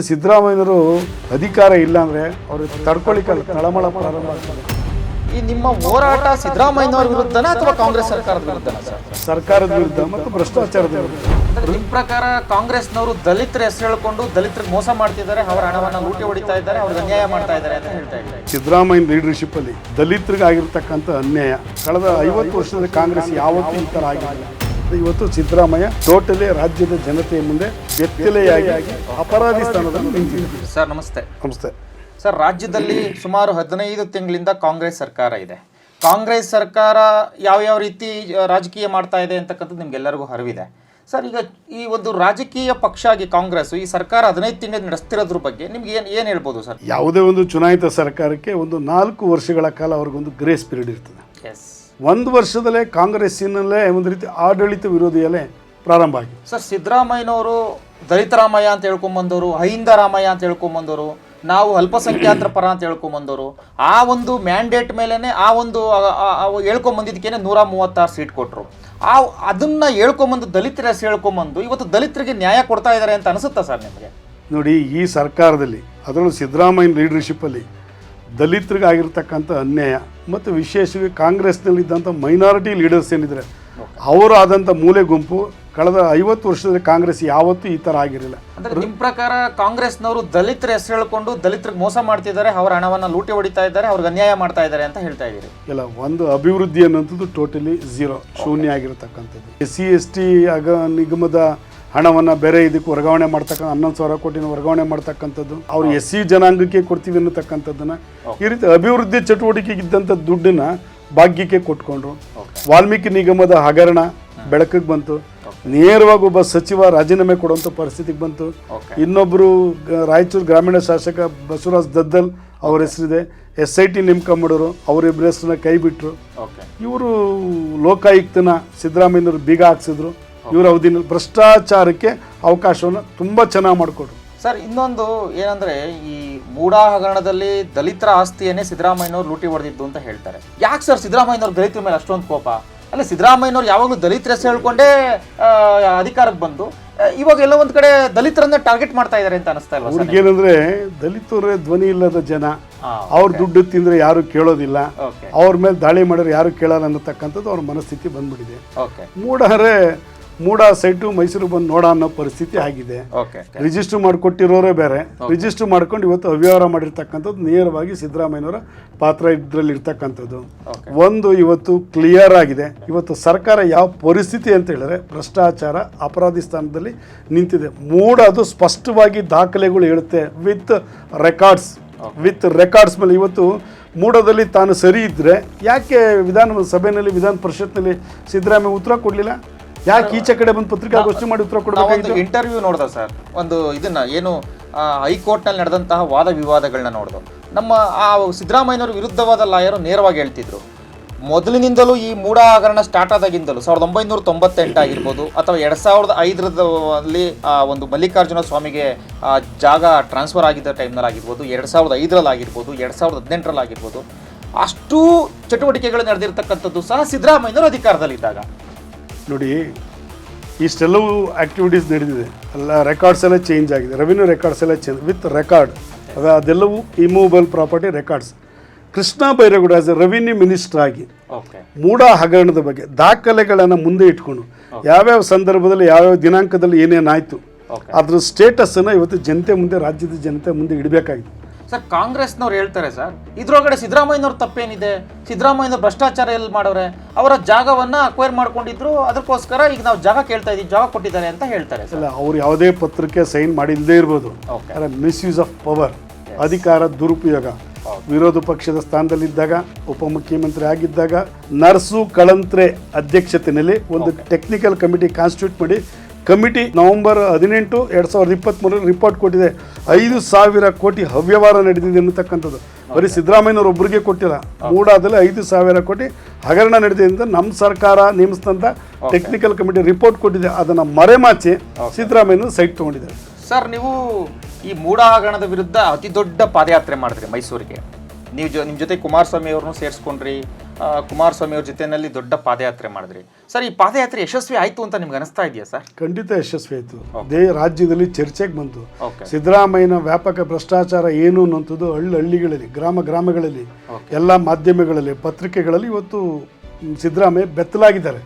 ಸಿದ್ದರಾಮಯ್ಯನವರು ಅಧಿಕಾರ ಇಲ್ಲ ಅಂದ್ರೆ ಅವರು ತಡ್ಕೊಳ್ಳಿಕ್ಕಲ್ಲ ತಳಮಳ ಪ್ರಾರಂಭ ಆಗ್ತದೆ. ಈ ನಿಮ್ಮ ಹೋರಾಟ ಸಿದ್ದರಾಮಯ್ಯನವರ ವಿರುದ್ಧನ ಅಥವಾ ಕಾಂಗ್ರೆಸ್ ಸರ್ಕಾರದ ವಿರುದ್ಧನ ಸರ್? ಸರ್ಕಾರದ ವಿರುದ್ಧ ಮತ್ತು ಭ್ರಷ್ಟಾಚಾರದ ವಿರುದ್ಧ. ಅಂದ್ರೆ ನಿಮ್ಮ ಪ್ರಕಾರ ಕಾಂಗ್ರೆಸ್ನವರು ದಲಿತರ ಹೆಸರು ಹೇಳ್ಕೊಂಡು ದಲಿತರಿಗೆ ಮೋಸ ಮಾಡ್ತಿದ್ದಾರೆ ಅವರ ಹಣವನ್ನು ಲೂಟಿ ಹೊಡಿತಾ ಇದ್ದಾರೆ ಅವ್ರಿಗೆ ಅನ್ಯಾಯ ಮಾಡ್ತಾ ಇದ್ದಾರೆ ಅಂತ ಹೇಳ್ತಾ ಇದ್ದಾರೆ. ಸಿದ್ದರಾಮಯ್ಯ ಲೀಡರ್ಶಿಪ್ ಅಲ್ಲಿ ದಲಿತರಿಗೆ ಆಗಿರ್ತಕ್ಕಂಥ ಅನ್ಯಾಯ. ಕಳೆದ ಐವತ್ತು ವರ್ಷದಲ್ಲಿ ಕಾಂಗ್ರೆಸ್ ಯಾವತ್ತೂ ಈ ಥರ ಆಗಿಲ್ಲ. ಇವತ್ತು ಸಿದ್ದರಾಮಯ್ಯ ಟೋಟಲಿ ರಾಜ್ಯದ ಜನತೆಯ ಮುಂದೆ ವ್ಯಕ್ತಿಲೆಯಾಗಿ ಅಪರಾಧಿ ಸ್ಥಾನದಲ್ಲಿ ನಿಂತಿದೆ ಸರ್ ನಮಸ್ತೆ. ನಮಸ್ತೆ. ಸರ್ ರಾಜ್ಯದಲ್ಲಿ ಸುಮಾರು ಹದಿನೈದು ತಿಂಗಳಿಂದ ಕಾಂಗ್ರೆಸ್ ಸರ್ಕಾರ ಇದೆ. ಕಾಂಗ್ರೆಸ್ ಸರ್ಕಾರ ಯಾವ ಯಾವ ರೀತಿ ರಾಜಕೀಯ ಮಾಡ್ತಾ ಇದೆ ಅಂತಕ್ಕಂಥದ್ದು ನಿಮ್ಗೆಲ್ಲರಿಗೂ ಅರಿವಿದೆ. ಸರ್ ಈಗ ಈ ಒಂದು ರಾಜಕೀಯ ಪಕ್ಷ ಆಗಿ ಕಾಂಗ್ರೆಸ್ ಈ ಸರ್ಕಾರ ಹದಿನೈದು ತಿಂಗಳಿಂದ ನಡೆಸ್ತಿರೋದ್ರ ಬಗ್ಗೆ ನಿಮ್ಗೆ ಏನು ಏನು ಹೇಳ್ಬೋದು ಸರ್? ಯಾವುದೇ ಒಂದು ಚುನಾಯಿತ ಸರ್ಕಾರಕ್ಕೆ ಒಂದು ನಾಲ್ಕು ವರ್ಷಗಳ ಕಾಲ ಅವ್ರಿಗೊಂದು ಗ್ರೇಸ್ ಪೀರಿಯಡ್ ಇರ್ತದೆ. ಎಸ್ ಒಂದು ವರ್ಷದಲ್ಲೇ ಕಾಂಗ್ರೆಸ್ಸಿನಲ್ಲೇ ಒಂದು ರೀತಿ ಆಡಳಿತ ವಿರೋಧಿಯಲ್ಲೇ ಪ್ರಾರಂಭ ಆಗಿದೆ. ಸರ್ ಸಿದ್ದರಾಮಯ್ಯನವರು ದಲಿತರಾಮಯ್ಯ ಅಂತ ಹೇಳ್ಕೊಂಬಂದವರು ಅಹಿಂದ ರಾಮಯ್ಯ ಅಂತ ಹೇಳ್ಕೊಂಬಂದವರು ನಾವು ಅಲ್ಪಸಂಖ್ಯಾತರ ಪರ ಅಂತ ಹೇಳ್ಕೊಂಬಂದವರು ಆ ಒಂದು ಮ್ಯಾಂಡೇಟ್ ಮೇಲೇ ಆ ಒಂದು ಹೇಳ್ಕೊಂಬಂದಿದ್ದಕ್ಕೇನೆ ನೂರ ಮೂವತ್ತಾರು ಸೀಟ್ ಕೊಟ್ಟರು ಆ ಅದನ್ನು ಹೇಳ್ಕೊಂಬಂದು ದಲಿತರ ಹೆಸರು ಹೇಳ್ಕೊಂಬಂದು ಇವತ್ತು ದಲಿತರಿಗೆ ನ್ಯಾಯ ಕೊಡ್ತಾ ಇದ್ದಾರೆ ಅಂತ ಅನಿಸುತ್ತಾ ಸರ್ ನಿಮಗೆ? ನೋಡಿ ಈ ಸರ್ಕಾರದಲ್ಲಿ ಅದರಲ್ಲೂ ಸಿದ್ದರಾಮಯ್ಯ ಲೀಡರ್ಶಿಪ್ಪಲ್ಲಿ ದಲಿತರಿಗೆ ಆಗಿರ್ತಕ್ಕಂಥ ಅನ್ಯಾಯ ಮತ್ತು ವಿಶೇಷವಾಗಿ ಕಾಂಗ್ರೆಸ್ನಲ್ಲಿದ್ದಂಥ ಮೈನಾರಿಟಿ ಲೀಡರ್ಸ್ ಏನಿದ್ದಾರೆ ಅವರು ಆದಂಥ ಮೂಲೆ ಗುಂಪು ಕಳೆದ ಐವತ್ತು ವರ್ಷದಲ್ಲಿ ಕಾಂಗ್ರೆಸ್ ಯಾವತ್ತೂ ಈ ಥರ ಆಗಿರಲಿಲ್ಲ. ಅಂದರೆ ನಿಮ್ಮ ಪ್ರಕಾರ ಕಾಂಗ್ರೆಸ್ನವರು ದಲಿತರ ಹೆಸರು ಹೇಳ್ಕೊಂಡು ದಲಿತರಿಗೆ ಮೋಸ ಮಾಡ್ತಿದ್ದಾರೆ ಅವರ ಹಣವನ್ನು ಲೂಟಿ ಹೊಡಿತಾ ಇದ್ದಾರೆ ಅವ್ರಿಗೆ ಅನ್ಯಾಯ ಮಾಡ್ತಾ ಇದ್ದಾರೆ ಅಂತ ಹೇಳ್ತಾ ಇದ್ದೀರಿ. ಇಲ್ಲ ಒಂದು ಅಭಿವೃದ್ಧಿ ಅನ್ನೋಂಥದ್ದು ಟೋಟಲಿ ಝೀರೋ ಶೂನ್ಯ ಆಗಿರತಕ್ಕಂಥದ್ದು. ಎಸ್ ಸಿ ಎಸ್ ಟಿ ಆಗ ನಿಗಮದ ಹಣವನ್ನು ಬೇರೆ ಇದಕ್ಕೆ ವರ್ಗಾವಣೆ ಮಾಡ್ತಕ್ಕ ಹನ್ನೊಂದು ಸಾವಿರ ಕೋಟಿನ ವರ್ಗಾವಣೆ ಮಾಡ್ತಕ್ಕಂಥದ್ದು. ಅವ್ರು ಎಸ್ ಸಿ ಜನಾಂಗಕ್ಕೆ ಕೊಡ್ತೀವಿ ಅನ್ನತಕ್ಕಂಥದ್ದನ್ನು. ಈ ರೀತಿ ಅಭಿವೃದ್ಧಿ ಚಟುವಟಿಕೆಗೆ ಇದ್ದಂಥ ದುಡ್ಡನ್ನ ಭಾಗ್ಯಕ್ಕೆ ಕೊಟ್ಕೊಂಡ್ರು. ವಾಲ್ಮೀಕಿ ನಿಗಮದ ಹಗರಣ ಬೆಳಕಿಗೆ ಬಂತು. ನೇರವಾಗಿ ಒಬ್ಬ ಸಚಿವ ರಾಜೀನಾಮೆ ಕೊಡುವಂಥ ಪರಿಸ್ಥಿತಿಗೆ ಬಂತು. ಇನ್ನೊಬ್ಬರು ರಾಯಚೂರು ಗ್ರಾಮೀಣ ಶಾಸಕ ಬಸವರಾಜ್ ದದ್ದಲ್ ಅವ್ರ ಹೆಸರಿದೆ. ಎಸ್ ಐ ಟಿ ನೇಮಕ ಮಾಡೋರು ಅವರಿಬ್ಬರ ಹೆಸರನ್ನ ಕೈ ಬಿಟ್ಟರು ಇವರು ಲೋಕಾಯುಕ್ತನ ಸಿದ್ದರಾಮಯ್ಯನವರು ಬೀಗ ಹಾಕ್ಸಿದ್ರು. ಇವ್ರ ಅವಧಿನಲ್ಲಿ ಭ್ರಷ್ಟಾಚಾರಕ್ಕೆ ಅವಕಾಶವನ್ನು ತುಂಬ ಚೆನ್ನಾಗಿ ಮಾಡಿಕೊಟ್ರು. ಸರ್ ಇನ್ನೊಂದು ಏನಂದ್ರೆ ಈ ಮೂಡಾ ಹಗರಣದಲ್ಲಿ ದಲಿತರ ಆಸ್ತಿಯನ್ನೇ ಸಿದ್ದರಾಮಯ್ಯನವರು ಲೂಟಿ ಹೊಡೆದಿದ್ದು ಅಂತ ಹೇಳ್ತಾರೆ. ಯಾಕೆ ಸರ್ ಸಿದ್ದರಾಮಯ್ಯನವ್ರು ದಲಿತರ ಮೇಲೆ ಅಷ್ಟೊಂದು ಕೋಪ? ಅಲ್ಲ ಸಿದ್ದರಾಮಯ್ಯನವ್ರು ಯಾವಾಗಲೂ ದಲಿತರ ಹೆಸರು ಹೇಳ್ಕೊಂಡೇ ಅಧಿಕಾರಕ್ಕೆ ಬಂದು ಇವಾಗ ಎಲ್ಲ ಒಂದು ಕಡೆ ದಲಿತರನ್ನ ಟಾರ್ಗೆಟ್ ಮಾಡ್ತಾ ಇದ್ದಾರೆ ಅಂತ ಅನಿಸ್ತಾ ಇಲ್ಲ ಸರ್ ಅವ್ರಿಗೇನಂದ್ರೆ ದಲಿತರೇ ಧ್ವನಿ ಇಲ್ಲದ ಜನ ಅವ್ರ ದುಡ್ಡು ತಿಂದ್ರೆ ಯಾರು ಕೇಳೋದಿಲ್ಲ ಅವ್ರ ಮೇಲೆ ದಾಳಿ ಮಾಡಿದ್ರೆ ಯಾರು ಕೇಳಲ್ಲ ಅನ್ನತಕ್ಕಂಥದ್ದು ಅವ್ರ ಮನಸ್ಥಿತಿ ಬಂದ್ಬಿಟ್ಟಿದೆ. ಮೂಡಹರೇ ಮೂಡ ಸೈಟು ಮೈಸೂರು ಬಂದು ನೋಡ ಅನ್ನೋ ಪರಿಸ್ಥಿತಿ ಆಗಿದೆ. ರಿಜಿಸ್ಟರ್ ಮಾಡಿಕೊಟ್ಟಿರೋರೇ ಬೇರೆ. ರಿಜಿಸ್ಟರ್ ಮಾಡ್ಕೊಂಡು ಇವತ್ತು ಅವ್ಯವಹಾರ ಮಾಡಿರ್ತಕ್ಕಂಥದ್ದು ನೇರವಾಗಿ ಸಿದ್ದರಾಮಯ್ಯನವರ ಪಾತ್ರ ಇದ್ರಲ್ಲಿ ಇರ್ತಕ್ಕಂಥದ್ದು. ಒಂದು ಇವತ್ತು ಕ್ಲಿಯರ್ ಆಗಿದೆ. ಇವತ್ತು ಸರ್ಕಾರ ಯಾವ ಪರಿಸ್ಥಿತಿ ಅಂತ ಹೇಳಿದ್ರೆ ಭ್ರಷ್ಟಾಚಾರ ಅಪರಾಧಿ ಸ್ಥಾನದಲ್ಲಿ ನಿಂತಿದೆ. ಮೂಡ ಅದು ಸ್ಪಷ್ಟವಾಗಿ ದಾಖಲೆಗಳು ಹೇಳುತ್ತೆ ವಿತ್ ರೆಕಾರ್ಡ್ಸ್ ವಿತ್ ರೆಕಾರ್ಡ್ಸ್ ಮೇಲೆ ಇವತ್ತು ಮೂಡದಲ್ಲಿ ತಾನು ಸರಿ ಇದ್ದರೆ ಯಾಕೆ ವಿಧಾನ ಸಭೆಯಲ್ಲಿ ವಿಧಾನ ಪರಿಷತ್ನಲ್ಲಿ ಸಿದ್ದರಾಮಯ್ಯ ಉತ್ತರ ಕೊಡಲಿಲ್ಲ? ಯಾಕೆ ಈಚೆ ಕಡೆ ಬಂದು ಪತ್ರಿಕಾಗೋಷ್ಠಿ ಮಾಡಿ ಉತ್ತರ ಕೊಡಬೇಕು ಕೊಡಬೇಕಾಗಿತ್ತು ಇಂಟರ್ವ್ಯೂ ನೋಡ್ದ ಸರ್. ಒಂದು ಇದನ್ನ, ಏನು ಹೈಕೋರ್ಟ್ ಹೈಕೋರ್ಟ್ನಲ್ಲಿ ನಡೆದಂತಹ ವಾದ ವಿವಾದಗಳನ್ನ ನೋಡ್ದು. ನಮ್ಮ ಆ ಸಿದ್ದರಾಮಯ್ಯನವರು ವಿರುದ್ಧವಾದ ಲಾಯರು ನೇರವಾಗಿ ಹೇಳ್ತಿದ್ರು. ಮೊದಲಿನಿಂದಲೂ ಈ ಮೂಢ ಹಗರಣ ಸ್ಟಾರ್ಟ್ ಆದಾಗಿಂದಲೂ, ಸಾವಿರದ ಒಂಬೈನೂರ ತೊಂಬತ್ತೆಂಟು ಆಗಿರ್ಬೋದು, ಅಥವಾ ಎರಡು ಸಾವಿರದ ಐದರಲ್ಲಿ ಒಂದು ಮಲ್ಲಿಕಾರ್ಜುನ ಸ್ವಾಮಿಗೆ ಜಾಗ ಟ್ರಾನ್ಸ್ಫರ್ ಆಗಿದ್ದ ಟೈಮ್ನಲ್ಲಿ ಆಗಿರ್ಬೋದು, ಎರಡು ಸಾವಿರದ ಐದರಲ್ಲಿ ಆಗಿರ್ಬೋದು, ಎರಡು ಸಾವಿರದ ಹದಿನೆಂಟರಲ್ಲಿ ಆಗಿರ್ಬೋದು, ಅಷ್ಟು ಚಟುವಟಿಕೆಗಳು ನಡೆದಿರ್ತಕ್ಕಂಥದ್ದು ಸಹ ಸಿದ್ದರಾಮಯ್ಯನವರು ಅಧಿಕಾರದಲ್ಲಿದ್ದಾಗ. ನೋಡಿ ಇಷ್ಟೆಲ್ಲವೂ ಆ್ಯಕ್ಟಿವಿಟೀಸ್ ನಡೆದಿದೆ. ಎಲ್ಲ ರೆಕಾರ್ಡ್ಸ್ ಎಲ್ಲ ಚೇಂಜ್ ಆಗಿದೆ. ರೆವಿನ್ಯೂ ರೆಕಾರ್ಡ್ಸ್ ಎಲ್ಲ ಚೇಂಜ್ ವಿತ್ ರೆಕಾರ್ಡ್ ಅದು ಅದೆಲ್ಲವೂ immovable property records Krishna Byregowda as a revenue minister ಆಗಿ ಮೂಡ ಹಗರಣದ ಬಗ್ಗೆ ದಾಖಲೆಗಳನ್ನು ಮುಂದೆ ಇಟ್ಕೊಂಡು ಯಾವ್ಯಾವ ಸಂದರ್ಭದಲ್ಲಿ ಯಾವ್ಯಾವ ದಿನಾಂಕದಲ್ಲಿ ಏನೇನಾಯಿತು ಅದ್ರ ಸ್ಟೇಟಸ್ಸನ್ನು ಇವತ್ತು ಜನತೆ ಮುಂದೆ ರಾಜ್ಯದ ಜನತೆ ಮುಂದೆ ಇಡಬೇಕಾಗಿತ್ತು. ಸರ್ ಕಾಂಗ್ರೆಸ್ನವ್ರು ಹೇಳ್ತಾರೆ ಸರ್ ಇದ್ರೊಳಗಡೆ ಸಿದ್ದರಾಮಯ್ಯನವ್ರ ತಪ್ಪೇನಿದೆ? ಸಿದ್ದರಾಮಯ್ಯನವ್ರು ಭ್ರಷ್ಟಾಚಾರ ಎಲ್ಲಿ ಮಾಡವ್ರೆ ಅವರ ಜಾಗವನ್ನ ಅಕ್ವೈರ್ ಮಾಡ್ಕೊಂಡಿದ್ರು ಅದಕ್ಕೋಸ್ಕರ ಈಗ ನಾವು ಜಾಗ ಕೇಳ್ತಾ ಇದ್ದೀವಿ ಜಾಗ ಕೊಟ್ಟಿದ್ದಾರೆ ಅಂತ ಹೇಳ್ತಾರೆ ಸರ್. ಅವ್ರು ಯಾವುದೇ ಪತ್ರಕ್ಕೆ ಸೈನ್ ಮಾಡಿಲ್ಲದೆ ಇರ್ಬೋದು. ಮಿಸ್ಯೂಸ್ ಆಫ್ ಪವರ್ ಅಧಿಕಾರ ದುರುಪಯೋಗ. ವಿರೋಧ ಪಕ್ಷದ ಸ್ಥಾನದಲ್ಲಿದ್ದಾಗ ಉಪಮುಖ್ಯಮಂತ್ರಿ ಆಗಿದ್ದಾಗ ನರ್ಸು ಕಳಂತ್ರೆ ಅಧ್ಯಕ್ಷತೆಯಲ್ಲಿ ಒಂದು ಟೆಕ್ನಿಕಲ್ ಕಮಿಟಿ ಕಾನ್ಸ್ಟಿಟ್ಯೂಟ್ ಮಾಡಿ ಕಮಿಟಿ ನವೆಂಬರ್ ಹದಿನೆಂಟು ಎರಡು ಸಾವಿರದ ಇಪ್ಪತ್ತ್ಮೂರರಲ್ಲಿ ರಿಪೋರ್ಟ್ ಕೊಟ್ಟಿದೆ. ಐದು ಸಾವಿರ ಕೋಟಿ ಅವ್ಯವಹಾರ ನಡೆದಿದೆ ಅನ್ನತಕ್ಕಂಥದ್ದು ಬರೀ ಸಿದ್ದರಾಮಯ್ಯನವ್ರು ಒಬ್ಬರಿಗೆ ಕೊಟ್ಟಿಲ್ಲ. ಮೂಡಾದಲ್ಲಿ ಐದು ಸಾವಿರ ಕೋಟಿ ಹಗರಣ ನಡೆದಿದೆ ಅಂತ ನಮ್ಮ ಸರ್ಕಾರ ನೇಮಿಸಿದಂಥ ಟೆಕ್ನಿಕಲ್ ಕಮಿಟಿ ರಿಪೋರ್ಟ್ ಕೊಟ್ಟಿದೆ. ಅದನ್ನು ಮರೆಮಾಚಿ ಸಿದ್ದರಾಮಯ್ಯನ ಸೈಟ್ ತೊಗೊಂಡಿದ್ದಾರೆ. ಸರ್ ನೀವು ಈ ಮೂಡ ಹಗರಣದ ವಿರುದ್ಧ ಅತಿ ದೊಡ್ಡ ಪಾದಯಾತ್ರೆ ಮಾಡಿದ್ರಿ ಮೈಸೂರಿಗೆ. ನೀವು ಜೊ ನಿಮ್ಮ ಜೊತೆ ಕುಮಾರಸ್ವಾಮಿ ಅವ್ರನ್ನೂ ಸೇರಿಸ್ಕೊಂಡ್ರಿ ಕುಮಾರಸ್ವಾಮಿ ಅವ್ರ ಜೊತೆನಲ್ಲಿ ದೊಡ್ಡ ಪಾದಯಾತ್ರೆ ಮಾಡಿದ್ರಿ. ಸರ್ ಈ ಪಾದಯಾತ್ರೆ ಯಶಸ್ವಿ ಆಯಿತು ಅಂತ ನಿಮ್ಗೆ ಅನಿಸ್ತಾ ಇದೆಯಾ ಸರ್? ಖಂಡಿತ ಯಶಸ್ವಿ ಆಯಿತು. ದೇ ರಾಜ್ಯದಲ್ಲಿ ಚರ್ಚೆಗೆ ಬಂತು. ಸಿದ್ದರಾಮಯ್ಯನ ವ್ಯಾಪಕ ಭ್ರಷ್ಟಾಚಾರ ಏನು ಅನ್ನೋಂಥದ್ದು ಹಳ್ಳಿ ಹಳ್ಳಿಗಳಲ್ಲಿ ಗ್ರಾಮ ಗ್ರಾಮಗಳಲ್ಲಿ ಎಲ್ಲ ಮಾಧ್ಯಮಗಳಲ್ಲಿ ಪತ್ರಿಕೆಗಳಲ್ಲಿ ಇವತ್ತು ಸಿದ್ದರಾಮಯ್ಯ ಬೆತ್ತಲಾಗಿದ್ದಾರೆ.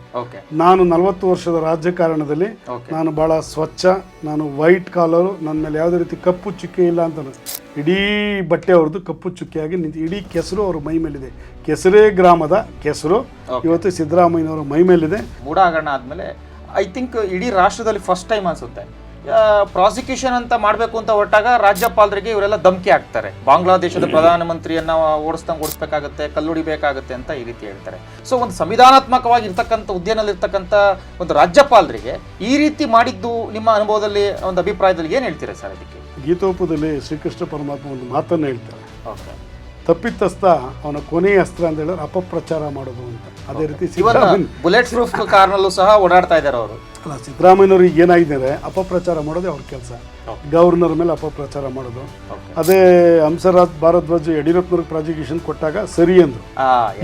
ನಾನು ನಲವತ್ತು ವರ್ಷದ ರಾಜಕಾರಣದಲ್ಲಿ ನಾನು ಬಹಳ ಸ್ವಚ್ಛ ನಾನು ವೈಟ್ ಕಾಲರು ನನ್ನ ಮೇಲೆ ಯಾವುದೇ ರೀತಿ ಕಪ್ಪು ಚುಕ್ಕೆ ಇಲ್ಲ ಅಂತ ಇಡೀ ಬಟ್ಟೆ ಅವ್ರದ್ದು ಕಪ್ಪು ಚುಕ್ಕೆಯಾಗಿ ನಿಂತು ಇಡೀ ಕೆಸರು ಅವ್ರ ಮೈ ಮೇಲಿದೆ. ಕೆಸರೇ ಗ್ರಾಮದ ಕೆಸರು. ಇವತ್ತು ಸಿದ್ದರಾಮಯ್ಯನವರ ಮೈ ಮೇಲಿದೆ. ಮೂಡಾಗಣ ಹಗರಣ ಆದಮೇಲೆ ಐ ಥಿಂಕ್ ಇಡೀ ರಾಷ್ಟ್ರದಲ್ಲಿ ಫಸ್ಟ್ ಟೈಮ್ ಅನ್ಸುತ್ತೆ. ಪ್ರಾಸಿಕ್ಯೂಷನ್ ಅಂತ ಮಾಡಬೇಕು ಅಂತ ಹೊರಟಾಗ ರಾಜ್ಯಪಾಲರಿಗೆ ಇವರೆಲ್ಲ ಧಮಕಿ ಹಾಕ್ತಾರೆ. ಬಾಂಗ್ಲಾದೇಶದ ಪ್ರಧಾನಮಂತ್ರಿಯನ್ನ ಓಡಿಸ್ದಂಗೆ ಓಡಿಸ್ಬೇಕಾಗತ್ತೆ ಕಲ್ಲುಡಿಬೇಕಾಗತ್ತೆ ಅಂತ ಈ ರೀತಿ ಹೇಳ್ತಾರೆ. ಸೊ ಒಂದು ಸಂವಿಧಾನಾತ್ಮಕವಾಗಿ ಇರ್ತಕ್ಕಂಥ ಹುದ್ದೆನಲ್ಲಿರ್ತಕ್ಕಂಥ ಒಂದು ರಾಜ್ಯಪಾಲರಿಗೆ ಈ ರೀತಿ ಮಾಡಿದ್ದು ನಿಮ್ಮ ಅನುಭವದಲ್ಲಿ ಒಂದು ಅಭಿಪ್ರಾಯದಲ್ಲಿ ಏನು ಹೇಳ್ತೀರಾ ಸರ್ ಅದಕ್ಕೆ? ಗೀತೋಪದಲ್ಲಿ ಶ್ರೀಕೃಷ್ಣ ಪರಮಾತ್ಮ ಒಂದು ಮಾತನ್ನು ಹೇಳ್ತಾರೆ. ತಪ್ಪಿತಸ್ಥ ಅವನ ಕೊನೆಯ ಅಸ್ತ್ರ ಅಂತ ಹೇಳಿದ್ರೆ ಅಪಪ್ರಚಾರ ಮಾಡೋದು ಅಂತ. ಅದೇ ರೀತಿ ಬುಲೆಟ್ ಪ್ರೂಫ್ ಕಾರ್ನಲ್ಲೂ ಸಹ ಓಡಾಡ್ತಾ ಇದ್ದಾರೆ ಅವರು. ಅಲ್ಲ ಸಿದ್ದರಾಮಯ್ಯನವ್ರಿಗೆ ಏನಾಗಿದ್ದಾರೆ ಅಪಪ್ರಚಾರ ಮಾಡೋದೇ ಅವ್ರ ಕೆಲಸ. ಗವರ್ನರ್ ಮೇಲೆ ಅಪಪ್ರಚಾರ ಮಾಡೋದು. ಅದೇ ಹಂಸರಾಜ್ ಭಾರದ್ವಾಜ್ ಯಡಿಯೂರಪ್ಪನವ್ರಿಗೆ ಪ್ರಾಸಿಕ್ಯೂಷನ್ ಕೊಟ್ಟಾಗ ಸರಿ ಅಂದ್ರು.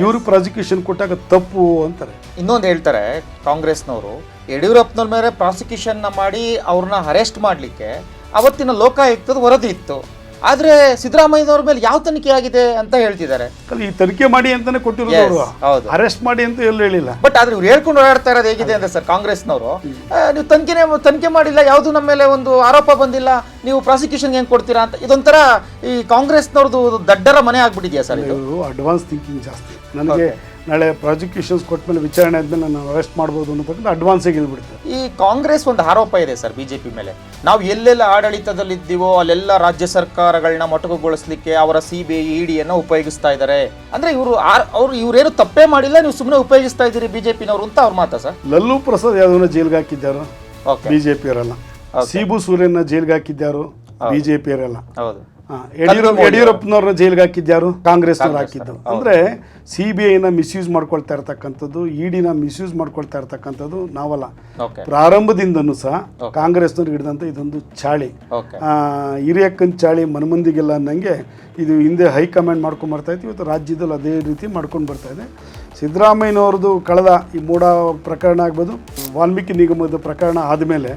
ಇವರು ಪ್ರಾಸಿಕ್ಯೂಷನ್ ಕೊಟ್ಟಾಗ ತಪ್ಪು ಅಂತಾರೆ. ಇನ್ನೊಂದು ಹೇಳ್ತಾರೆ ಕಾಂಗ್ರೆಸ್ನವರು ಯಡಿಯೂರಪ್ಪನವ್ರ ಮೇಲೆ ಪ್ರಾಸಿಕ್ಯೂಷನ್ನ ಮಾಡಿ ಅವ್ರನ್ನ ಅರೆಸ್ಟ್ ಮಾಡಲಿಕ್ಕೆ ಅವತ್ತಿನ ಲೋಕಾಯುಕ್ತದ ವರದಿ ಇತ್ತು. ಆದರೆ ಸಿದ್ದರಾಮಯ್ಯನವ್ರ ಮೇಲೆ ಯಾವ ತನಿಖೆ ಆಗಿದೆ ಅಂತ ಹೇಳ್ತಿದ್ದಾರೆ. ಈ ತನಿಖೆ ಮಾಡಿ ಅಂತಾನೆ ಕೊಟ್ಟಿರೋದು ಹೌದು. ಅರೆಸ್ಟ್ ಮಾಡಿ ಅಂತ ಎಲ್ಲೂ ಹೇಳಿಲ್ಲ. ಬಟ್ ಆದ್ರೆ ಇವ್ರು ಹೇಳ್ಕೊಂಡು ಓಡಾಡ್ತಾ ಇರೋದು ಹೇಗಿದೆ ಅಂತ ಸರ್ ಕಾಂಗ್ರೆಸ್ನವರು ನೀವು ತನಿಖೆನೇ ತನಿಖೆ ಮಾಡಿಲ್ಲ ಯಾವುದು ನಮ್ಮ ಮೇಲೆ ಒಂದು ಆರೋಪ ಬಂದಿಲ್ಲ ನೀವು ಪ್ರಾಸಿಕ್ಯೂಷನ್ ಹೆಂಗೆ ಕೊಡ್ತೀರಾ ಅಂತ. ಇದೊಂಥರ ಈ ಕಾಂಗ್ರೆಸ್ನವ್ರದ್ದು ದಡ್ಡರ ಮನೆ ಆಗ್ಬಿಟ್ಟಿದೆಯಾ ಸರ್ ಇದು? ಅಡ್ವಾನ್ಸ್ ಥಿಂಕಿಂಗ್ ಜಾಸ್ತಿ. ನನಗೆ ನಾಳೆ ಪ್ರಾಸಿಕ್ಯೂಷನ್ಸ್ ಕೊಟ್ಮೇಲೆ ವಿಚಾರಣೆ ಆದ್ಮೇಲೆ ನಾನು ಅರೆಸ್ಟ್ ಮಾಡ್ಬೋದು ಆಗಿ ಅಡ್ವಾನ್ಸಿಗೆ ಇಳ್ಬಿಡುತ್ತೆ ಈ ಕಾಂಗ್ರೆಸ್ ಒಂದು ಆರೋಪ ಇದೆ ಸರ್ ಬಿಜೆಪಿ ಮೇಲೆ. ನಾವು ಎಲ್ಲೆಲ್ಲ ಆಡಳಿತದಲ್ಲಿದ್ದೀವೋ ಅಲ್ಲೆಲ್ಲ ರಾಜ್ಯ ಸರ್ಕಾರಗಳನ್ನ ಮೊಟಕುಗೊಳಿಸ್ಲಿಕ್ಕೆ ಅವರ ಸಿ ಬಿ ಐ ಇಡಿಯನ್ನು ಉಪಯೋಗಿಸ್ತಾ ಇದ್ದಾರೆ. ಅಂದ್ರೆ ಇವರು ಅವರು ಇವರೇನು ತಪ್ಪೇ ಮಾಡಿಲ್ಲ ನೀವು ಸುಮ್ಮನೆ ಉಪಯೋಗಿಸ್ತಾ ಇದ್ದೀರಿ ಬಿಜೆಪಿನವರು ಅಂತ ಅವ್ರ ಮಾತಾ ಸರ್? ಲಲ್ಲೂ ಪ್ರಸಾದ್ ಯಾದವ್ನ ಜೈಲ್ಗೆ ಹಾಕಿದ್ದಾರೋ? ಓಕೆ ಬಿಜೆಪಿಯವರಲ್ಲ. ಸೀಬು ಸೂರ್ಯನ ಜೈಲ್ಗೆ ಹಾಕಿದ್ದಾರು? ಬಿಜೆಪಿಯವರೆಲ್ಲ. ಹೌದು. ಯಡಿಯೂರಪ್ಪನವ್ರನ್ನ ಜೈಲ್ಗೆ ಹಾಕಿದ್ಯಾರು ಕಾಂಗ್ರೆಸ್ನವ್ರು ಹಾಕಿದ್ದು. ಅಂದ್ರೆ ಸಿ ಬಿ ಐನ ಮಿಸ್ಯೂಸ್ ಮಾಡ್ಕೊಳ್ತಾ ಇರ್ತಕ್ಕಂಥದ್ದು ಇಡಿನ ಮಿಸ್ಯೂಸ್ ಮಾಡ್ಕೊಳ್ತಾ ಇರ್ತಕ್ಕಂಥದ್ದು ನಾವಲ್ಲ. ಪ್ರಾರಂಭದಿಂದನೂ ಸಹ ಕಾಂಗ್ರೆಸ್ನವ್ರು ಹಿಡಿದಂಥ ಇದೊಂದು ಚಾಳಿ. ಹಿರಿಯಕ್ಕನ ಚಾಳಿ ಮನಮಂದಿಗೆಲ್ಲ ಅನ್ನಂಗೆ ಇದು ಹಿಂದೆ ಹೈಕಮಾಂಡ್ ಮಾಡ್ಕೊಂಡು ಬರ್ತಾ ಇತ್ತು ಇವತ್ತು ರಾಜ್ಯದಲ್ಲಿ ಅದೇ ರೀತಿ ಮಾಡ್ಕೊಂಡು ಬರ್ತಾ ಇದೆ. ಸಿದ್ದರಾಮಯ್ಯನವ್ರದ್ದು ಕಳೆದ ಈ ಮೂಡ ಪ್ರಕರಣ ಆಗ್ಬೋದು ವಾಲ್ಮೀಕಿ ನಿಗಮದ ಪ್ರಕರಣ ಆದಮೇಲೆ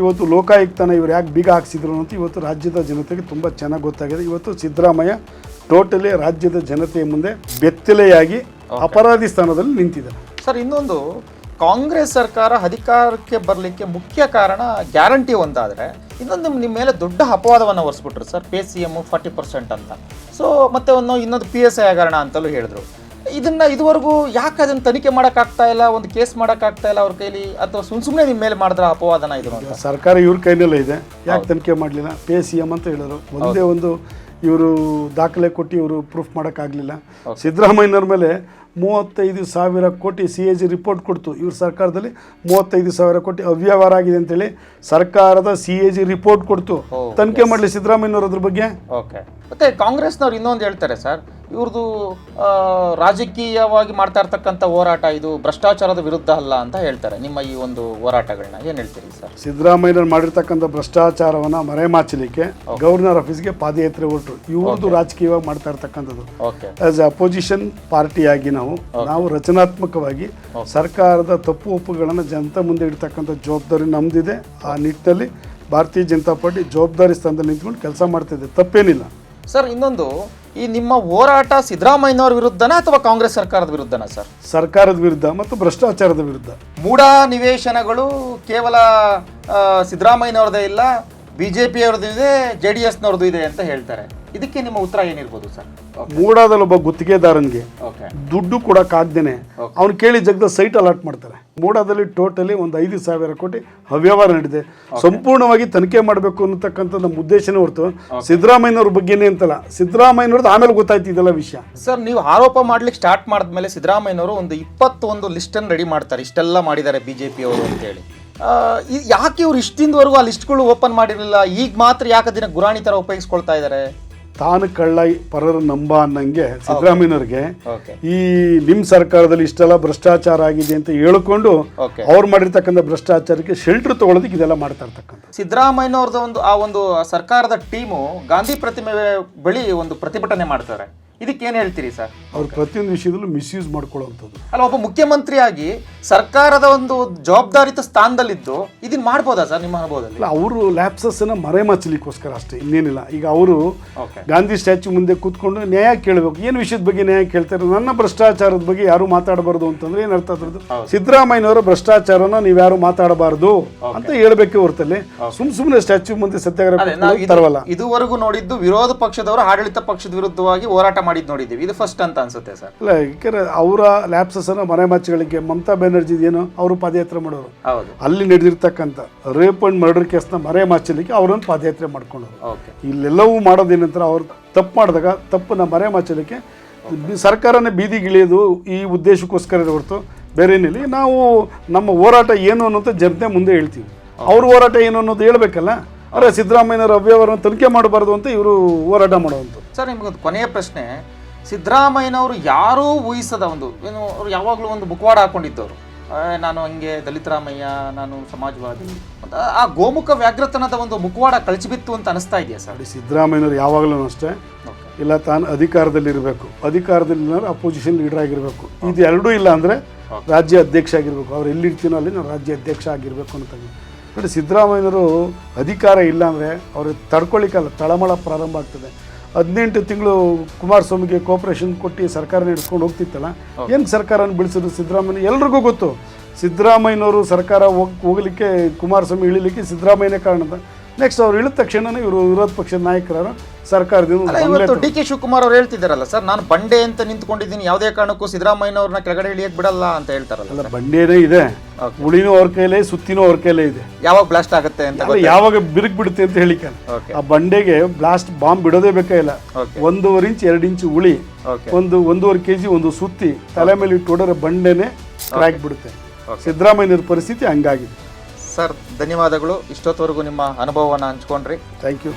ಇವತ್ತು ಲೋಕಾಯುಕ್ತನ ಇವ್ರು ಯಾಕೆ ಬೀಗ ಹಾಕ್ಸಿದ್ರು ಅಂತ ಇವತ್ತು ರಾಜ್ಯದ ಜನತೆಗೆ ತುಂಬ ಚೆನ್ನಾಗಿ ಗೊತ್ತಾಗಿದೆ. ಇವತ್ತು ಸಿದ್ದರಾಮಯ್ಯ ಟೋಟಲಿ ರಾಜ್ಯದ ಜನತೆಯ ಮುಂದೆ ಬೆತ್ತಲೆಯಾಗಿ ಅಪರಾಧಿ ಸ್ಥಾನದಲ್ಲಿ ನಿಂತಿದ್ದಾರೆ. ಸರ್ ಇನ್ನೊಂದು ಕಾಂಗ್ರೆಸ್ ಸರ್ಕಾರ ಅಧಿಕಾರಕ್ಕೆ ಬರಲಿಕ್ಕೆ ಮುಖ್ಯ ಕಾರಣ ಗ್ಯಾರಂಟಿ ಒಂದಾದರೆ ಇನ್ನೊಂದು ನಿಮ್ಮ ನಿಮ್ಮ ಮೇಲೆ ದೊಡ್ಡ ಅಪವಾದವನ್ನು ಹೊರಿಸ್ಬಿಟ್ರು sir pay C M forty percent ಅಂತ. ಸೊ ಮತ್ತೆ ಒಂದು ಇನ್ನೊಂದು ಪಿ ಎಸ್ ಐ ಹಗರಣ ಅಂತಲೂ ಹೇಳಿದ್ರು. ಇದನ್ನ ಇದುವರೆಗೂ ಯಾಕೆ ಅದನ್ನು ತನಿಖೆ ಮಾಡೋಕ್ಕಾಗ್ತಾ ಇಲ್ಲ? ಒಂದು ಕೇಸ್ ಮಾಡೋಕ್ಕಾಗ್ತಾ ಇಲ್ಲ ಅವ್ರ ಕೈಲಿ? ಅಥವಾ ಸುಮ್ ಸುಮ್ಮನೆ ನಿಮ್ಮ ಮೇಲೆ ಮಾಡಿದ್ರ ಅಪವಾದನ ಇದು ಅಂತ? ಸರ್ಕಾರ ಇವ್ರ ಕೈನಲ್ಲೇ ಇದೆ. ಯಾಕೆ ತನಿಖೆ ಮಾಡಲಿಲ್ಲ? ಪಿ ಸಿ ಎಂ ಅಂತ ಹೇಳಿದ್ರು. ಒಂದೇ ಒಂದು ಇವರು ದಾಖಲೆ ಕೊಟ್ಟು ಇವರು ಪ್ರೂಫ್ ಮಾಡೋಕ್ಕಾಗಲಿಲ್ಲ. ಸಿದ್ದರಾಮಯ್ಯನವ್ರ ಮೇಲೆ ಮೂವತ್ತೈದು ಸಾವಿರ ಕೋಟಿ ಸಿ ಎ ಜಿ ರಿಪೋರ್ಟ್ ಕೊಡ್ತು. ಇವ್ರ ಸರ್ಕಾರದಲ್ಲಿ ಮೂವತ್ತೈದು ಸಾವಿರ ಕೋಟಿ ಅವ್ಯವಹಾರ ಆಗಿದೆ ಅಂತೇಳಿ ಸರ್ಕಾರದ ಸಿ ಎ ಜಿ ರಿಪೋರ್ಟ್ ಕೊಡ್ತು. ತನಿಖೆ ಮಾಡಲಿ ಸಿದ್ದರಾಮಯ್ಯನವ್ರ ಅದ್ರ ಬಗ್ಗೆ? ಓಕೆ ಮತ್ತೆ ಕಾಂಗ್ರೆಸ್ನವ್ರು ಇನ್ನೊಂದು ಹೇಳ್ತಾರೆ ಸರ್. ಇವ್ರದ್ದು ರಾಜಕೀಯವಾಗಿ ಮಾಡ್ತಾ ಇರ್ತಕ್ಕಂಥ ಹೋರಾಟ ಇದು ಭ್ರಷ್ಟಾಚಾರದ ವಿರುದ್ಧ ಅಲ್ಲ ಅಂತ ಹೇಳ್ತಾರೆ. ನಿಮ್ಮ ಈ ಒಂದು ಹೋರಾಟಗಳನ್ನ ಏನು ಹೇಳ್ತೀರಿ ಸರ್? ಸಿದ್ದರಾಮಯ್ಯನವ್ರು ಮಾಡಿರ್ತಕ್ಕಂಥ ಭ್ರಷ್ಟಾಚಾರವನ್ನ ಮರೆಮಾಚಲಿಕ್ಕೆ ಗವರ್ನರ್ ಆಫೀಸ್ಗೆ ಪಾದಯಾತ್ರೆ ಹೊರಟು ಇವ್ರದ್ದು ರಾಜಕೀಯವಾಗಿ ಮಾಡ್ತಾ ಇರ್ತಕ್ಕಂಥದ್ದು. ಆಸ್ ಅಪೋಸಿಷನ್ ಪಾರ್ಟಿಯಾಗಿ ನಾವು ನಾವು ರಚನಾತ್ಮಕವಾಗಿ ಸರ್ಕಾರದ ತಪ್ಪು ಒಪ್ಪುಗಳನ್ನು ಜನತಾ ಮುಂದೆ ಇಡ್ತಕ್ಕಂಥ ಜವಾಬ್ದಾರಿ ನಮ್ದಿದೆ. ಆ ನಿಟ್ಟಿನಲ್ಲಿ ಭಾರತೀಯ ಜನತಾ ಪಾರ್ಟಿ ಜವಾಬ್ದಾರಿ ಸ್ಥಾನದಲ್ಲಿ ನಿಂತ್ಕೊಂಡು ಕೆಲಸ ಮಾಡ್ತಿದೆ. ತಪ್ಪೇನಿಲ್ಲ. ಸರ್ ಇನ್ನೊಂದು ಈ ನಿಮ್ಮ ಹೋರಾಟ ಸಿದ್ದರಾಮಯ್ಯನವ್ರ ವಿರುದ್ಧನ ಅಥವಾ ಕಾಂಗ್ರೆಸ್ ಸರ್ಕಾರದ ವಿರುದ್ಧನ ಸರ್? ಸರ್ಕಾರದ ವಿರುದ್ಧ ಮತ್ತು ಭ್ರಷ್ಟಾಚಾರದ ವಿರುದ್ಧ. ಮೂಢ ನಿವೇಶನಗಳು ಕೇವಲ ಆ, ಸಿದ್ದರಾಮಯ್ಯನವ್ರದ್ದೇ ಇಲ್ಲ ಬಿ ಜೆ ಪಿಯವ್ರದ್ದು ಇದೆ ಜೆ ಡಿ ಎಸ್ನವ್ರದ್ದು ಇದೆ ಅಂತ ಹೇಳ್ತಾರೆ. ಇದಕ್ಕೆ ನಿಮ್ಮ ಉತ್ತರ ಏನಿರ್ಬೋದು ಸರ್? ಮೂಡಾದಲ್ಲಿ ಒಬ್ಬ ಗುತ್ತಿಗೆದಾರನಿಗೆ ಓಕೆ. ದುಡ್ಡು ಕೊಡೋಕ್ಕಾಗ್ದೇನೆ ಅವ್ನು ಕೇಳಿ ಜಗದ ಸೈಟ್ ಅಲಾಟ್ ಮಾಡ್ತಾರೆ. ಮೂಡಾದಲ್ಲಿ ಟೋಟಲಿ ಒಂದು ಐದು ಸಾವಿರ ಕೋಟಿ ಅವ್ಯವಹಾರ ನಡೆದಿದೆ ಸಂಪೂರ್ಣವಾಗಿ ತನಿಖೆ ಮಾಡಬೇಕು ಅನ್ನತಕ್ಕಂಥ ನಮ್ಮ ಉದ್ದೇಶನೇ ಹೊರತು. ಸಿದ್ದರಾಮಯ್ಯನವ್ರ ಬಗ್ಗೆನೇ ಅಂತಲ್ಲ ಸಿದ್ದರಾಮಯ್ಯನವ್ರದ್ದು ಆಮೇಲೆ ಗೊತ್ತಾಯ್ತು ಇದೆಲ್ಲ ವಿಷಯ. ಸರ್ ನೀವು ಆರೋಪ ಮಾಡ್ಲಿಕ್ಕೆ ಸ್ಟಾರ್ಟ್ ಮಾಡಿದ್ಮೇಲೆ ಸಿದ್ದರಾಮಯ್ಯನವರು ಒಂದು ಇಪ್ಪತ್ತೊಂದು ಲಿಸ್ಟನ್ನು ರೆಡಿ ಮಾಡ್ತಾರೆ ಇಷ್ಟೆಲ್ಲ ಮಾಡಿದ್ದಾರೆ ಬಿ ಜೆ ಪಿಯವರು ಅಂತೇಳಿ ಯಾಕೆ ಇವ್ರು ಇಷ್ಟಿಂದವರೆಗೂ ಆ ಲಿಸ್ಟ್ಗಳು ಓಪನ್ ಮಾಡಿರಲಿಲ್ಲ? ಈಗ ಮಾತ್ರ ಯಾಕೆ ದಿನ ಗುರಾಣಿ ಥರ ಉಪಯೋಗಿಸ್ಕೊಳ್ತಾ ಇದ್ದಾರೆ ತಾನು ಕಳ್ಳ ಪರರು ನಂಬ ಅನ್ನಂಗೆ ಸಿದ್ದರಾಮಯ್ಯನವ್ರಿಗೆ ಈ ನಿಮ್ಮ ಸರ್ಕಾರದಲ್ಲಿ ಇಷ್ಟೆಲ್ಲ ಭ್ರಷ್ಟಾಚಾರ ಆಗಿದೆ ಅಂತ ಹೇಳ್ಕೊಂಡು ಅವ್ರು ಮಾಡಿರ್ತಕ್ಕಂಥ ಭ್ರಷ್ಟಾಚಾರಕ್ಕೆ ಶೆಲ್ಟರ್ ತಗೊಳ್ಳೋದಕ್ಕೆ ಇದೆಲ್ಲ ಮಾಡ್ತಾ ಇರ್ತಕ್ಕಂಥ ಸಿದ್ದರಾಮಯ್ಯನವ್ರದ್ದು ಒಂದು ಆ ಒಂದು ಸರ್ಕಾರದ ಟೀಮು ಗಾಂಧಿ ಪ್ರತಿಮೆ ಬಳಿ ಒಂದು ಪ್ರತಿಭಟನೆ ಮಾಡ್ತಾರೆ. ಇದಕ್ಕೆ ಏನ್ ಹೇಳ್ತೀರಿ ಸರ್? ಅವ್ರು ಪ್ರತಿಯೊಂದು ವಿಷಯದಲ್ಲೂ ಮಿಸ್ಯೂಸ್ ಮಾಡ್ಕೊಳ್ಳೋವಂಥದ್ದು. ಅಲ್ಲ ಒಬ್ಬ ಮುಖ್ಯಮಂತ್ರಿಯಾಗಿ ಸರ್ಕಾರದ ಒಂದು ಜವಾಬ್ದಾರಿತ ಸ್ಥಾನದಲ್ಲಿದ್ದು ಇದನ್ನ ಮಾಡ್ಬೋದಾ ಸರ್ ನಿಮ್ಮ ಅನುಭವದಲ್ಲಿ? ಇಲ್ಲ ಅವರು ಲ್ಯಾಪ್ಸಸ್ಸನ್ನು ಮರೆಮಾಚಲಿಕ್ಕೋಸ್ಕರ ಅಷ್ಟೇ ಇನ್ನೇನಿಲ್ಲ. ಈಗ ಅವರು ಓಕೆ ಗಾಂಧಿ ಸ್ಟ್ಯಾಚ್ಯೂ ಮುಂದೆ ಕೂತ್ಕೊಂಡು ನ್ಯಾಯ ಕೇಳಬೇಕು. ಏನು ವಿಷಯದ ಬಗ್ಗೆ ನ್ಯಾಯ ಕೇಳ್ತಾರೆ? ನನ್ನ ಭ್ರಷ್ಟಾಚಾರದ ಬಗ್ಗೆ ಯಾರು ಮಾತಾಡಬಾರ್ದು ಅಂತಂದ್ರೆ ಏನು ಅರ್ಥ ಅದ್ರದ್ದು? ಸಿದ್ದರಾಮಯ್ಯನವರ ಭ್ರಷ್ಟಾಚಾರನ ನೀವು ಯಾರು ಮಾತಾಡಬಾರ್ದು ಅಂತ ಹೇಳ್ಬೇಕೆ ಹೊರತಲ್ಲಿ ಸುಮ್ ಸುಮ್ಮನೆ ಸ್ಟ್ಯಾಚ್ಯೂ ಮುಂದೆ ಸತ್ಯಾಗ್ರಹ ಅದೇ ನಾವು ಕೂತ್ಕೊಳ್ಳೋದು ಇದು- ತರವಲ್ಲ ಇದುವರೆಗೂ ನೋಡಿದ್ದು ವಿರೋಧ ಪಕ್ಷದವರು ಆಡಳಿತ ಪಕ್ಷದ ವಿರುದ್ಧವಾಗಿ ಹೋರಾಟ ಮಾಡಿದ್ ನೋಡಿದ್ದೀವಿ. ಇದು ಫಸ್ಟ್ ಅಂತ ಅನ್ಸುತ್ತೆ ಸರ್. ಇಲ್ಲ ಯಾಕಂದ್ರೆ ಅವರ ಲ್ಯಾಪ್ಸಸ್ಸನ್ನು ಮಚ್ಚಗಳಿಗೆ ಮಮತಾ ಬ್ಯಾನರ್ಜಿ ಏನು ಅವರು ಪಾದಯಾತ್ರೆ ಮಾಡೋರು. ಹೌದು. ಅಲ್ಲಿ ನಡೆದಿರ್ತಕ್ಕಂಥ ರೇಪ್ ಅಂಡ್ ಮರ್ಡರ್ ಕೇಸ್ನ ಮರೆಮಾಚಲಿಕ್ಕೆ ಅವರನ್ನು ಪಾದಯಾತ್ರೆ ಮಾಡ್ಕೊಂಡು ಓಕೆ ಇಲ್ಲೆಲ್ಲವೂ ಮಾಡೋದೇನಂತಾರೆ ಅವ್ರು ತಪ್ಪು ಮಾಡಿದಾಗ ತಪ್ಪನ್ನ ಮರೆ ಮಾಚಲಿಕ್ಕೆ ಸರ್ಕಾರನೇ ಬೀದಿಗಿಳಿಯೋದು ಈ ಉದ್ದೇಶಕ್ಕೋಸ್ಕರ ಹೊರತು ಬೇರೆ ಏನಿಲ್ಲ. ನಾವು ನಮ್ಮ ಹೋರಾಟ ಏನು ಅನ್ನೋದು ಜನತೆ ಮುಂದೆ ಹೇಳ್ತೀವಿ. ಅವ್ರ ಹೋರಾಟ ಏನು ಅನ್ನೋದು ಹೇಳ್ಬೇಕಲ್ಲ? ಅರೆ ಸಿದ್ದರಾಮಯ್ಯನವರ ಅವ್ಯವಹಾರವನ್ನು ತನಿಖೆ ಮಾಡಬಾರ್ದು ಅಂತ ಇವರು ಹೋರಾಟ ಮಾಡುವಂಥದ್ದು. ಸರ್ ನಿಮಗೊಂದು ಕೊನೆಯ ಪ್ರಶ್ನೆ. ಸಿದ್ದರಾಮಯ್ಯನವರು ಯಾರೂ ಊಹಿಸದ ಒಂದು ಏನು ಅವರು ಯಾವಾಗಲೂ ಒಂದು ಬುಕ್ವಾಡ ಹಾಕೊಂಡಿದ್ದವರು. ನಾನು ಹಂಗೆ ದಲಿತರಾಮಯ್ಯ ನಾನು ಸಮಾಜವಾದಿ. ಆ ಗೋಮುಖ ವ್ಯಾಘ್ರತನದ ಒಂದು ಮುಖವಾಡ ಕಳಚಿಬಿತ್ತು ಅಂತ ಅನಿಸ್ತಾ ಇದೆಯಾ ಸರ್? ಸಿದ್ದರಾಮಯ್ಯನವರು ಯಾವಾಗಲೂ ಅಷ್ಟೇ. ಇಲ್ಲ ತಾನು ಅಧಿಕಾರದಲ್ಲಿರಬೇಕು ಅಧಿಕಾರದಲ್ಲಿ ಅಪೋಸಿಷನ್ ಲೀಡರ್ ಆಗಿರಬೇಕು. ಇದು ಎರಡೂ ಇಲ್ಲ ಅಂದರೆ ರಾಜ್ಯ ಅಧ್ಯಕ್ಷ ಆಗಿರಬೇಕು. ಅವ್ರು ಎಲ್ಲಿರ್ತೀನೋ ಅಲ್ಲಿ ನಾನು ರಾಜ್ಯ ಅಧ್ಯಕ್ಷ ಆಗಿರಬೇಕು ಅಂತ. ನೋಡಿ ಸಿದ್ದರಾಮಯ್ಯನವರು ಅಧಿಕಾರ ಇಲ್ಲ ಅಂದರೆ ಅವ್ರಿಗೆ ತಡ್ಕೊಳ್ಳಿಕ್ಕಲ್ಲ ತಳಮಳ ಪ್ರಾರಂಭ ಆಗ್ತದೆ. ಹದಿನೆಂಟು ತಿಂಗಳು ಕುಮಾರಸ್ವಾಮಿಗೆ ಕೋಪರೇಷನ್ ಕೊಟ್ಟು ಸರ್ಕಾರ ನಡೆಸ್ಕೊಂಡು ಹೋಗ್ತಿತ್ತಲ್ಲ ಏನು ಸರ್ಕಾರನ ಬೆಳೆಸಿದ್ರು ಸಿದ್ದರಾಮಯ್ಯ? ಎಲ್ರಿಗೂ ಗೊತ್ತು ಸಿದ್ದರಾಮಯ್ಯನವರು ಸರ್ಕಾರ ಹೋಗ್ ಹೋಗಲಿಕ್ಕೆ ಕುಮಾರಸ್ವಾಮಿ ಇಳಿಲಿಕ್ಕೆ ಸಿದ್ದರಾಮಯ್ಯನೇ ಕಾರಣ ಅಂತ ನೆಕ್ಸ್ಟ್ ಅವ್ರು ಇಳಿದ ತಕ್ಷಣವೇ ಇವರು ವಿರೋಧ ಪಕ್ಷದ ನಾಯಕರಾರು ಸರ್ಕಾರದಿಂದ ಡಿ ಕೆ ಶಿವಕುಮಾರ್ ಅವ್ರು ಹೇಳ್ತಿದ್ದಾರಲ್ಲ ಸರ್ ನಾನು ಬಂಡೆ ಅಂತ ನಿಂತ್ಕೊಂಡಿದ್ದೀನಿ ಯಾವುದೇ ಕಾರಣಕ್ಕೂ ಸಿದ್ದರಾಮಯ್ಯನವ್ರನ್ನ ಕೆಳಗಡೆ ಇಳಿಯಕ್ ಬಿಡಲ್ಲ ಅಂತ ಹೇಳ್ತಾರಲ್ಲ ಬಂಡೆನೇ ಇದೆ. ಉಳಿನೂ ಅವ್ರ ಕೈಲೇ ಸುತ್ತಿನೂ ಅವ್ರ ಕೈಲೇ ಇದೆ. ಯಾವಾಗ ಬ್ಲಾಸ್ಟ್ ಆಗುತ್ತೆ ಅಂತ ಯಾವಾಗ ಬಿರುಕ್ ಬಿಡುತ್ತೆ ಅಂತ ಹೇಳಿಕ ಆ ಬಂಡೆಗೆ ಬ್ಲಾಸ್ಟ್ ಬಾಂಬ್ ಬಿಡೋದೇ ಬೇಕಾಗಿಲ್ಲ ಒಂದೂವರೆ ಇಂಚ್ ಎರಡು ಇಂಚು ಉಳಿ ಒಂದು ಒಂದೂವರೆ ಕೆ ಜಿ ಒಂದು ಸುತ್ತಿ ತಲೆ ಮೇಲೆ ಇಟ್ಟು ಬಂಡೆನೇ ಬಂಡೆನೆ ಕ್ರ್ಯಾಕ್ ಬಿಡುತ್ತೆ. ಸಿದ್ದರಾಮಯ್ಯನವ್ರ ಪರಿಸ್ಥಿತಿ ಹಂಗಾಗಿದೆ. ಸರ್ ಧನ್ಯವಾದಗಳು. ಇಷ್ಟೊತ್ತವರೆಗೂ ನಿಮ್ಮ ಅನುಭವವನ್ನು ಹಂಚ್ಕೊಂಡ್ರಿ. Thank you